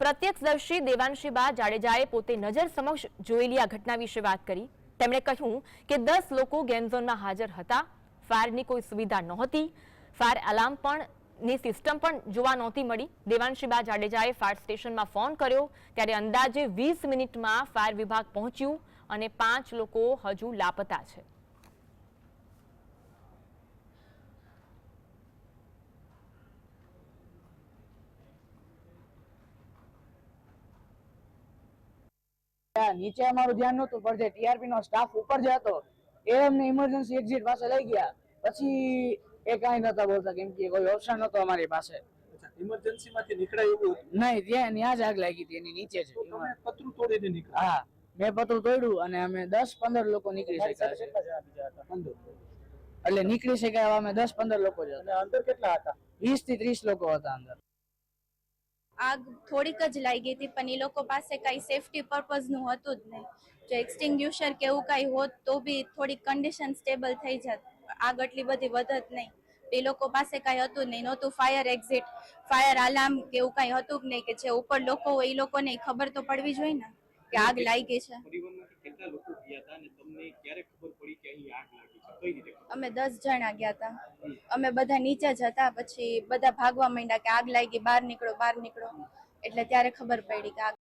પ્રત્યક્ષદર્શી દેવાંશીબા જાડેજાએ પોતે નજર સમક્ષ જોયેલી આ ઘટના વિશે વાત કરી. તેમણે કહ્યું કે દસ લોકો ગેમઝોનમાં હાજર હતા. ફાયરની કોઈ સુવિધા નહોતી. ફાયર એલાર્મ પણ ની સિસ્ટમ પણ જોવા નહોતી મળી. દેવાંશીબા જાડેજાએ ફાયર સ્ટેશનમાં ફોન કર્યો ત્યારે અંદાજે વીસ મિનિટમાં ફાયર વિભાગ પહોંચ્યું અને પાંચ લોકો હજુ લાપતા છે. નીચે અમારું ધ્યાન નહોતું પણ જે ટીઆરપી નો સ્ટાફ ઉપર જે હતો એ અમને ઇમરજન્સી એક્ઝિટ પાસે લઈ ગયા. પછી એ કાંઈ નતા બોલતા કેમ કે કોઈ ઓપ્શન નતો અમારી પાસે. ઇમરજન્સી માંથી નીકળાય એવું નહીં ત્યાં ત્યાં જ આગ લાગી હતી એની નીચે જ. પતરું તોડીને નીકળ્યા? હા મેં પતરું તોડ્યું અને અમે દસ પંદર લોકો નીકળી શક્યા છે. એટલે નીકળી શક્યા અમે દસ પંદર લોકો જ અંદર કેટલા હતા? વીસથી ત્રીસ લોકો હતા અંદર. આગ થોડીક જ લાગી હતી, પણ એ લોકો પાસે કઈ સેફટી પર્પઝનું હતું જ નહીં. જો એક્સટિંગ્યુશર કે એવું કઈ હોત તો બી થોડી કન્ડિશન સ્ટેબલ થઈ જાત. આગ એટલી બધી વધત નહીં. એ લોકો પાસે કઈ હતું નહીં. નહોતું ફાયર એક્ઝિટ ફાયર આલાર્મ કે એવું કઈ હતું જ નહીં કે જે ઉપર લોકો હોય એ લોકોને ખબર તો પડવી જોઈએ ને, કે આગ લાગી છે. અમે દસ જણા ગયા હતા અમે બધા નીચે જ હતા, પછી બધા ભાગવા માંડ્યા કે આગ લાગી, બહાર નીકળો બહાર નીકળો. એટલે ત્યારે ખબર પડી કે આગ